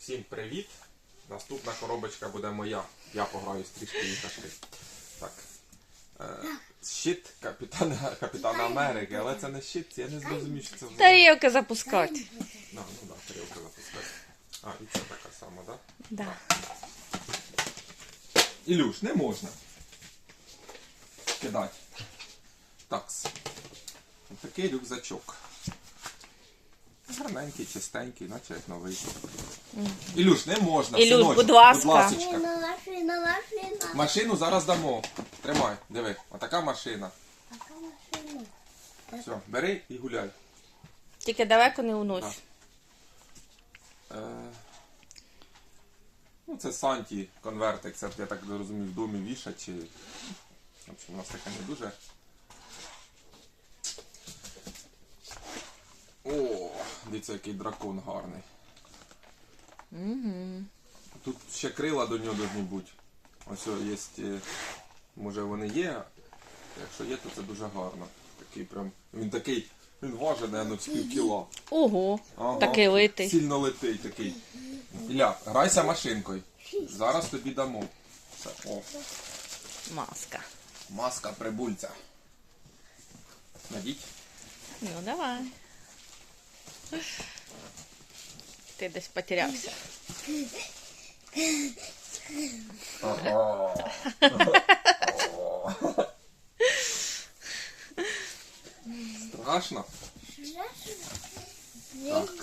Всім привіт! Наступна коробочка буде моя. Я пограю з трішки іграшки. Так. Е, щит капітана, капітана Америки, але це не щит, я не зрозумів, що це взагалі. Тарілки запускати. Да, ну да, тарілка запускати. А, і це така сама, да? Да. Ілюш, не можна. Кидати. Такс. Такий рюкзачок. Гарненький, чистенький, наче як новий. Ілюш, не можна. Ілюш, синочок, будь ласка. Будь ласочка. Машина, машина, машина. Машину зараз дамо. Тримай, диви, отака машина. Яка машина? Все, бери і гуляй. Тільки далеко не унось. Е, ну, це Санті конвертик, це я так розумію, в домі вішать чи. В общем, у нас таке не дуже. О, дивіться, який дракон гарний. Угу. Тут ще крила до нього повинні бути. Ось є. е, Може вони є. Якщо є, то це дуже гарно. Такий прям. Він такий. Він важить, наверное, з пів кіла. Ого, Ага. такий литий. Сильно летий такий. Ілля, грайся машинкою. Зараз тобі дамо. Все. О, Маска. маска прибульця. Надіть. Ну давай. Ти десь потерявся. Ага. Страшно? Так.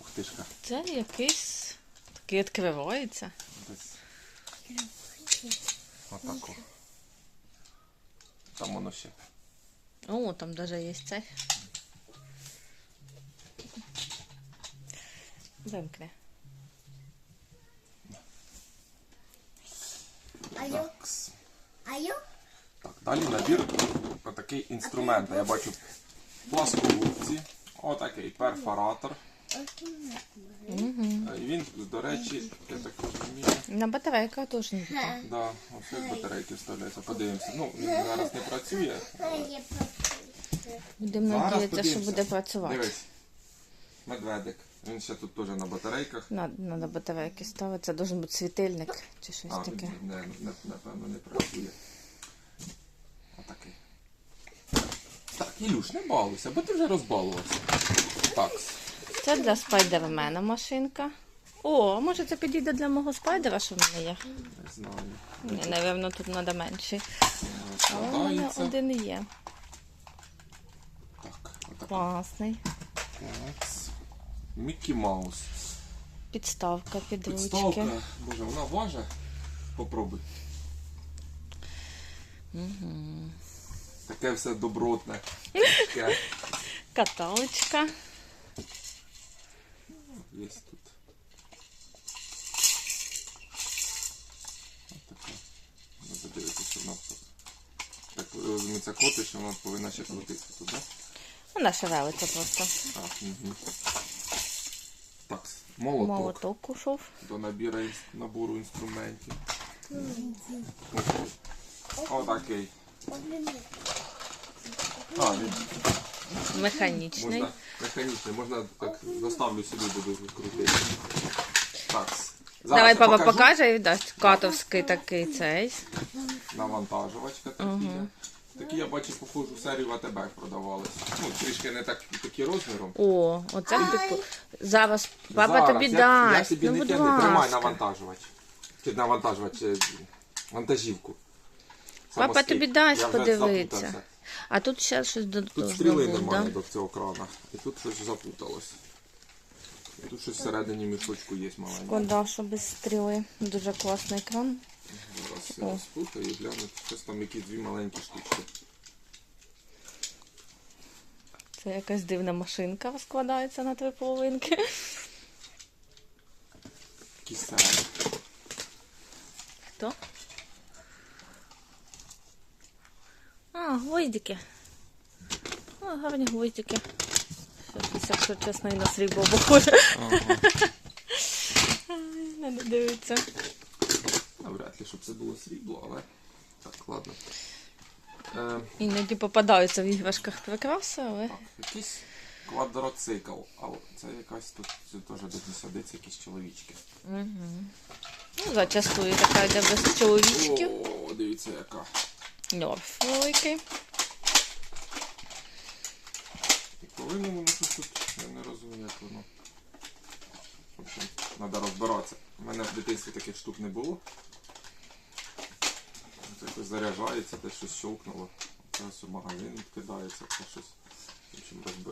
Ух ти шка. Це якийсь такий відкривається. Десь. Отако. Там воно ще. О, там даже є цей. Вимкне. Алло, алло. Так, далі набір отакий інструмент. Я бачу пласкогубці, отакий перфоратор. Угу. Е, І він, до речі, я так розумію. На батарейках теж не бути. Да, ось як батарейки вставляються. Подивимося. Ну, він зараз не працює. Будемо Зараз надіятися, що подивимося. буде працювати. Дивись. Медведик. Він ще тут теж на батарейках. Надо, надо батарейки ставити. Це должен бути світильник чи щось А, таке. не, не, напевно, не працює. Отакий. Так, Ілюш, не балуйся, бо ти вже розбалувався. Так. Це для спайдермена машинка. О, може це підійде для мого спайдера, що в мене є? Не знаю. Ні, напевно, тут треба менший. Але в мене один є. Так, отак. Класний. Такс. Мікі Маус. Підставка під Підставка. ручки. Боже, вона важить. Попробуй. Угу. Таке все добротне. Таке Каталочка. є тут. Отака. Треба дивитися, що вона тут. Так розуміється коти, що вона повинна ще крутитися так? Вона шевелиться просто. А, угу. Так, молоток. Молоток ушов. До набіру, набору інструментів. Отакий. А, він Механічний. можна механічний, можна як доставлю собі буду крутити. Так. Зараз Давай я папа покажу. покаже і дасть катовський такий цей. Навантажувачка такі є. Такі я бачу, похожу серію в АТБ продавались. Ну, трішки не так такі розміром. О, оце типу. Зараз папа Зараз, тобі я, дасть. Я тобі ну, не будь тримай ласка. навантажувач. Чи навантажувач, е, вантажівку. Папа тобі дасть Я подивитися. А тут ще щось до Тут должно стріли бути, немає да? до цього крана. І тут щось запуталось. І тут щось всередині мішочку є маленьке. Шкода, що без стріли. Дуже класний екран. Зараз я розпутаю і гляну. Щось там якісь дві маленькі штучки. Це якась дивна машинка складається на три половинки. Кисель. Хто? А, гвоздики. О, гарні гвоздики. Щось, якщо чесно, і на срібло похоже. Ага. Надо дивитися. Навряд ли, щоб це було срібло, але так, ладно. Е, Іноді попадаються в іграшках прикраси, але так, якісь квадроцикл. Але це якась тут це теж десь садиться якісь чоловічки. Угу. Ну, зачастую така йде без чоловічків. О, дивіться яка. Ньорф великий. І повинно воно щось тут. Я не розумію, як воно. В общем, треба розбиратися. У мене в дитинстві таких штук не було. Це якось заряджається, десь щось щелкнуло. Це ось в магазин відкидається, це щось.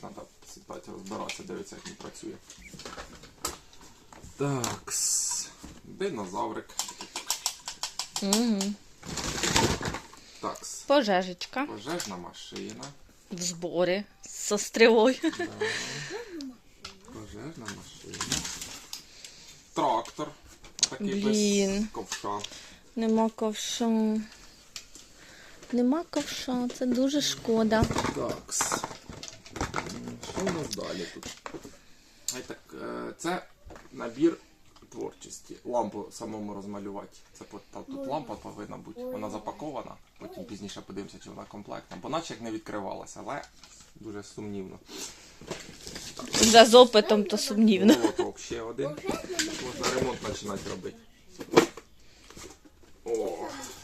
Треба сідати розбиратися, дивитися, як він працює. Так. Динозаврик. Угу. Так. Пожежечка. Пожежна машина. В зборі з стрілою. Да. Пожежна машина. Трактор. Такий Блін. без ковша. Нема ковша. Нема ковша, це дуже шкода. Такс. М, Що у нас далі тут? Так, е, це набір творчості. Лампу самому розмалювати. Це по- та- тут лампа повинна бути. Вона запакована. Потім пізніше подивимося, чи вона комплектна. Бо наче як не відкривалася, але дуже сумнівно. Вже з опитом то сумнівно. Молоток ще один. Можна ремонт починати робити. О,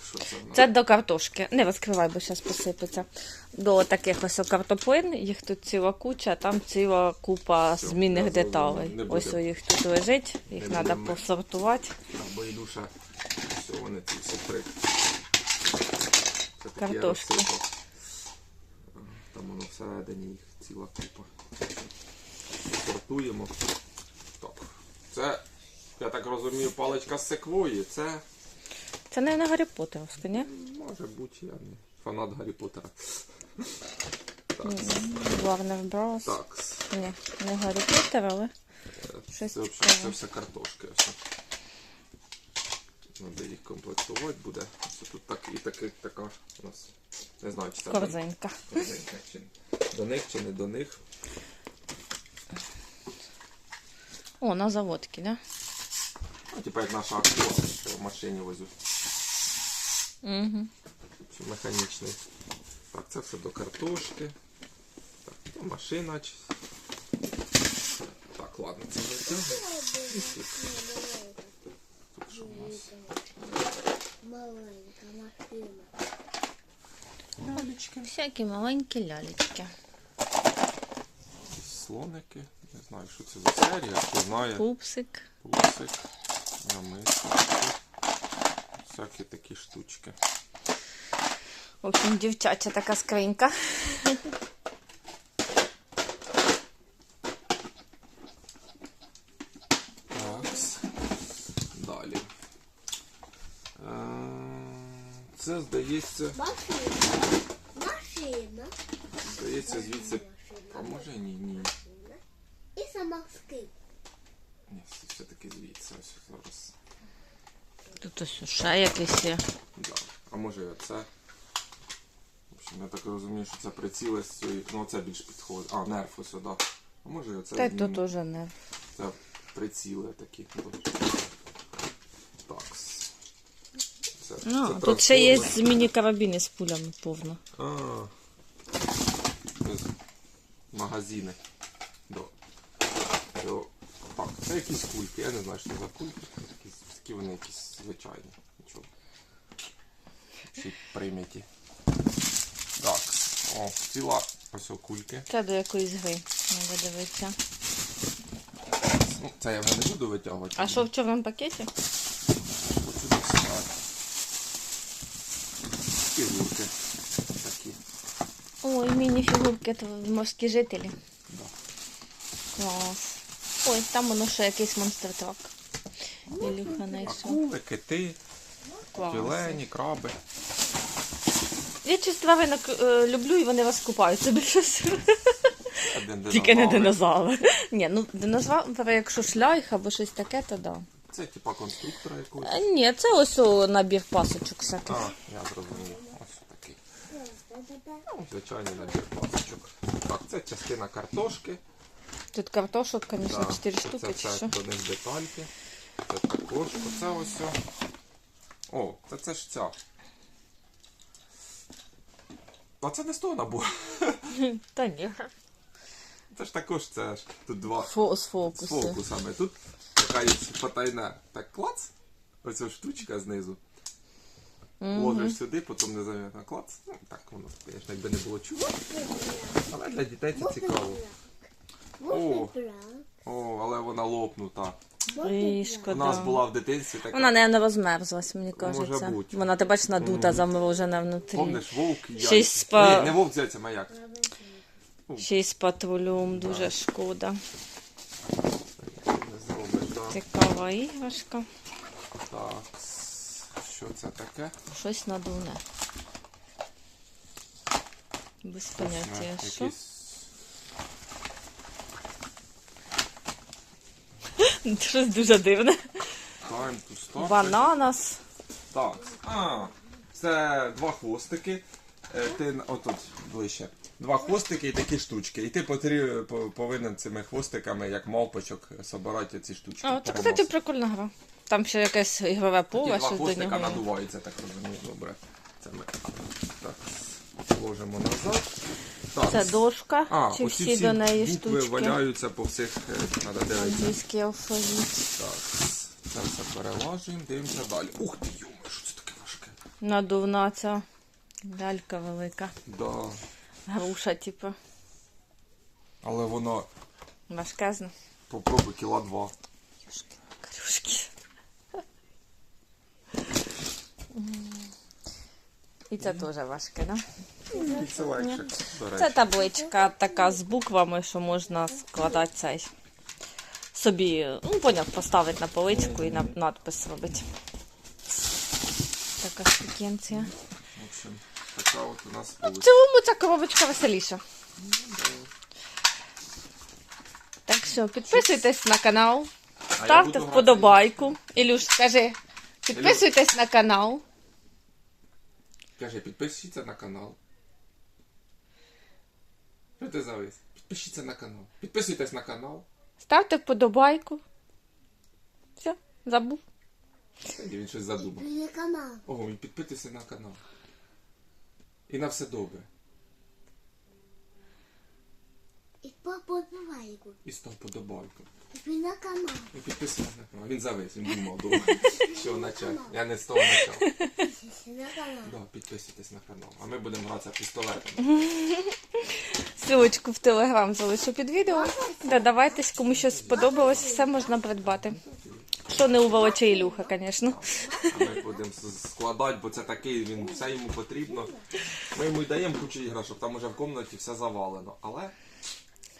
що це в нас? Це до картошки. Не розкривай, бо зараз посипеться. До таких ось картоплин. Їх тут ціла куча, а там ціла купа Всьо, змінних я зрозумів. деталей. Не Ось їх тут лежить, їх Не треба будемо посортувати. Або Ілюша, все, вони ці всі. Це Картошки. розсипав. Там воно всередині їх ціла купа. Сортуємо. Так. Це, я так розумію, паличка з секвої. Це Це не на Гаррі Поттеровська, ні? може бути, я не фанат Гаррі Поттера. Warner Bros. Так. Ні, не Гаррі Поттер, але Це, Щось взагалі, цікаве. це все картошки. Все. Треба їх комплектувати буде. Це тут так і таки, така у нас. Не знаю, чи це корзинка. корзинка, чи до них, чи не до них. О, на заводці, да? Ну, типа як наша актива, що в машині везуть. Угу. Чи механічний. Так, це все до картошки. Так, це машина. чи- Так, ладно, це не це. І тут. Тут що у нас? Маленька машина. Лялечки. Всякі маленькі лялечки. Слоники. Не знаю, що це за серія. Хто знає. Пупсик. Пусик, намисочки. Всякі такі штучки. В общем, дівчача така скринька. Далі. Е, Це здається, Машина. Машина. здається звідси. А може ні, ні. Машина. Ні, це все-таки звідси. Ось зараз. Тут ось ще якийсь є. Да. А може і оце. В общем, я так розумію, що це приціли з цієї. Ну це більш підходить. А, нерф ось сюди. А може і оце. Та й тут уже не. Це приціли такі. Такс. Це, Ну, це тут ще є трансформер. міні-карабіни з пулями повно. А, магазини. До, так, це якісь кульки. Я не знаю, що це за кульки. Якісь, такі вони якісь звичайні. Нічого. Чи прийняті. Так. О, ціла ось о кульки. Це до якоїсь гри. Треба дивитися. Ну, це я вже не буду витягувати. А що в чорному пакеті? Хочу достати. Фігурки такі. Ой, міні-фігурки то морські жителі. Да. Клас. Ой, там воно ще якийсь монстр трак. Ілюха знайшов. Акули, кити, тюлені, краби. Я щось тваринок е, люблю і вони розкупаються більше всього. Один Тільки не динозавр. динозаври. Ні, ну динозаври, якщо шлях або щось таке, то да. Це типа конструктора якогось. А, ні, це ось о, набір пасочок всяких. А, я зрозумів. Ось такий. Ну, звичайний набір пасочок. Так, це частина картошки. Тут картошок, звісно, 4 штуки все що. до них детальки. Це також. Оце ось. о. Це це ж ця. А це не з того набору. Та ні. Це ж також це ж тут два Фо, з з фокусами. Тут така є потайна так клац, оця штучка знизу. Ложиш сюди, потім незаметно клац. Ну, так воно, звісно, якби не було чого. Але для дітей це цікаво. О. О, але вона лопнута. У шкода. нас була в дитинстві така. Вона не розмерзлась, мені кажеться. бути. Вона, ти бачиш, надута, заморожена внутрі. Помниш, вовк і Ще й спа- Ні, не вовк, зайця, маяк. Ще й з патрулем, дуже шкода. Не зробиш. Цікава іграшка. Так. Що це таке? Щось надуне. Без поняття, Е, що. Якийсь... Щось дуже дивне. Time to start. Бананас. Так. А, це два хвостики. Е, Ти отут ближче. Два хвостики і такі штучки. І ти потрі- по- повинен цими хвостиками, як мавпочок, собирати ці штучки. О, це, кстати, прикольна гра. Там ще якесь ігрове поле, два щось до хвостика нього. є. надуваються, так розумію. Добре. Це ми так ложимо назад. Так. Це дошка, А, чи оці всі до неї букви штучки. валяються по всіх, е, треба дивитися. Англійський алфавіт. Так, це все перелажуємо, дивимося далі. Ух ти, йома, що це таке важке? Надувна ця лялька велика. Да. Груша, типу. Але воно Важкезна. попробуй кіла два. Крюшки. І це теж важке, да? Це табличка така з буквами, що можна складати цей. Собі, ну, поняв, поставити на поличку і на надпис робити. Така штукенція. В общем, така от у нас В цілому ця коробочка веселіша. Так що підписуйтесь на канал, А я ставте буду грати. вподобайку. Ілюш, скажи, підписуйтесь на канал. Кажи, підпишіться на канал. Що ти завис? Підпишіться на канал. Підписуйтесь на канал. Ставте вподобайку. Все, забув. Тоді він щось задумав. Телеканал. Ого, і підписуйся на канал. І на все добре. И поподбайку. І став подобайку. И на канал. І підписуйся на канал. Він завис, він думав довго. Що начав? Я не з того почав. Подписывайся на канал. Да, підписуйтесь на канал. А ми будемо гратися пістолетом. Силочку в телеграм залишу під відео. Додавайтесь, кому щось сподобалось, все можна придбати. Що не у Волоча Ілюха, звісно. А ми будемо складати, бо це такий, він все йому потрібно. Ми йому й даємо кучу іграшок, там уже в кімнаті все завалено. Але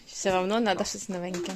Все одно треба щось новеньке.